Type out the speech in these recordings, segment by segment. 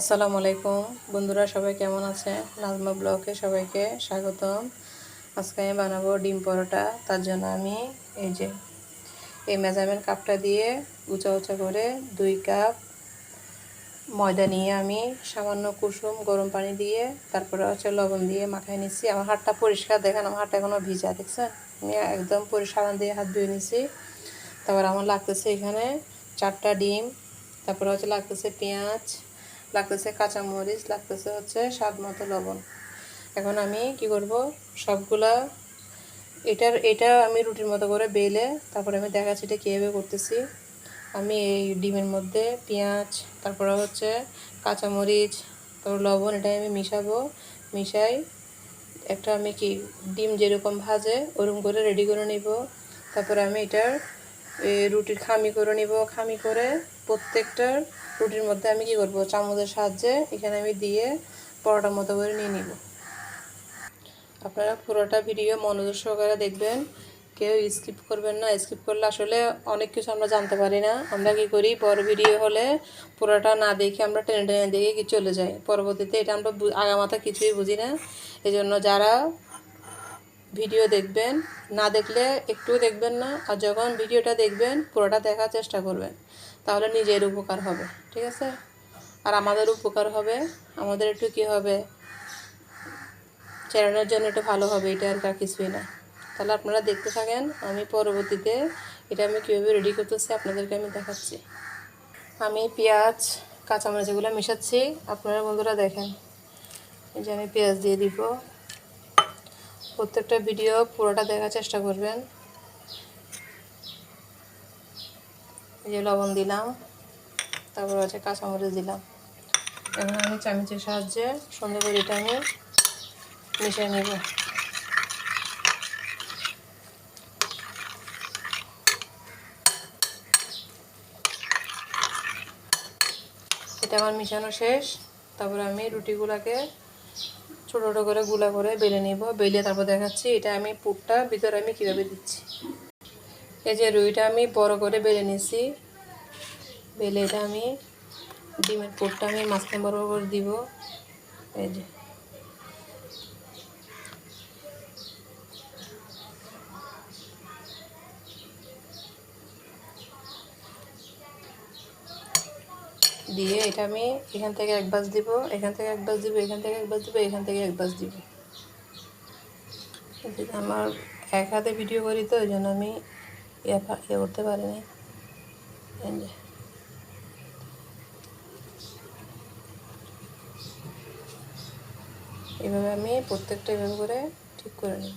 আসসালামু আলাইকুম। বন্ধুরা, সবাই কেমন আছে নাজমা ব্লকে সবাইকে স্বাগতম। আজকে আমি বানাবো ডিম পরোটা। তার জন্য আমি এই যে, এই মেজারমেন্ট কাপটা দিয়ে উঁচা উঁচা করে দুই কাপ ময়দা নিয়ে আমি সামান্য কুসুম, গরম পানি দিয়ে, তারপরে হচ্ছে লবণ দিয়ে মাখাই নিচ্ছি। আমার হাতটা পরিষ্কার, দেখেন আমার হাতটা এখনও ভিজা, দেখছেন? আমি একদম পরিষ্কার দিয়ে হাত ধুয়ে নিচ্ছি তারপর আমার লাগতেছে এখানে চারটা ডিম, তারপরে হচ্ছে লাগতেছে পেঁয়াজ লাগতেছে কাঁচামরিচ, লাগতেছে হচ্ছে স্বাদ মতো লবণ। এখন আমি কি করব? সবগুলা এটার, এটা আমি রুটির মতো করে বেলে তারপরে আমি দেখাচ্ছি এটা কীভাবে করতেছি। আমি এই ডিমের মধ্যে পেঁয়াজ, তারপরে হচ্ছে কাঁচামরিচ, তারপর লবণ এটা আমি মিশাবো। মিশাই একটা আমি কি, ডিম যেরকম ভাজে ওরকম করে রেডি করে নিব। তারপরে আমি এটার রুটির খামি করে নিব, খামি করে প্রত্যেকটার রুটির মধ্যে আমি কি করব? চামচের সাহায্যে এখানে আমি দিয়ে পরোটার মতো করে নিয়ে নিব। আপনারা পুরোটা ভিডিও মনোযোগ সহকারে দেখবেন। কেউ স্কিপ করবেন না। স্কিপ করলে আসলে অনেক কিছু আমরা জানতে পারি না। আমরা কি করি? বড় ভিডিও হলে পুরোটা না দেখে আমরা টেনে টেনে দেখে কি চলে যাই পরবর্তীতে এটা আমরা আগামাথা কিছুই বুঝি না। এই জন্য যারা ভিডিও দেখবেন, না দেখলে একটুও দেখবেন না, আর যখন ভিডিওটা দেখবেন, পুরোটা দেখার চেষ্টা করবেন, তাহলে নিজের উপকার হবে, ঠিক আছে? আর আমাদের উপকার হবে, আমাদের একটু কী হবে? চ্যানেলের জন্য একটু ভালো হবে, এটা আর কিছুই না। তাহলে আপনারা দেখতে থাকেন, আমি পরবর্তীতে এটা আমি কীভাবে রেডি করতেছি, আপনাদেরকে আমি দেখাচ্ছি। আমি পেঁয়াজ কাঁচামরিচ এগুলো মেশাচ্ছি, আপনারা বন্ধুরা দেখেন। এই যে আমি পেঁয়াজ দিয়ে দিব। প্রত্যেকটা ভিডিও পুরোটা দেখার চেষ্টা করবেন। এই যে লবণ দিলাম, তারপর হচ্ছে কাঁচামরিচ দিলাম। এখন আমি চামচের সাহায্যে সুন্দর করে এটা আমি মিশিয়ে নেব। এটা আমার মিশানো শেষ। তারপর আমি রুটিগুলোকে ছোটো ছোটো করে গুলা করে বেলে নিব। বেলে তারপর দেখাচ্ছি এটা আমি পুরটা, ভিতরে আমি কীভাবে দিচ্ছি। এই যে রুইটা আমি বড় করে বেলে নিছি। বেলে এটা আমি ডিমের পুরটা আমি মাছটা বড় করে দিব। এই যে। দিয়ে এটা আমি এখান থেকে এক বাস দিব, এখান থেকে এক বাস দিব, এখান থেকে এক বাস দিব, এখান থেকে এক বাস দিব। আমার এক হাতে ভিডিও করি তো ওই জন্য আমি ইয়ে করতে পারিনি। এভাবে আমি প্রত্যেকটা এভাবে করে ঠিক করে নেব।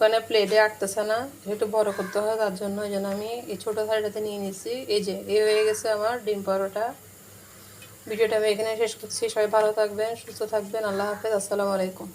ওখানে প্লেটে আঁকতেছে না, একটু বড় করতে হয়, তার জন্য ওই জন্য আমি এই ছোটো থালিটাতে নিয়ে নিচ্ছি এই যে, এই হয়ে গেছে আমার ডিম পরোটা। ভিডিওটা আমি এখানে শেষ করছি। সবাই ভালো থাকবেন, সুস্থ থাকবেন। আল্লাহ হাফেজ। আসসালামু আলাইকুম।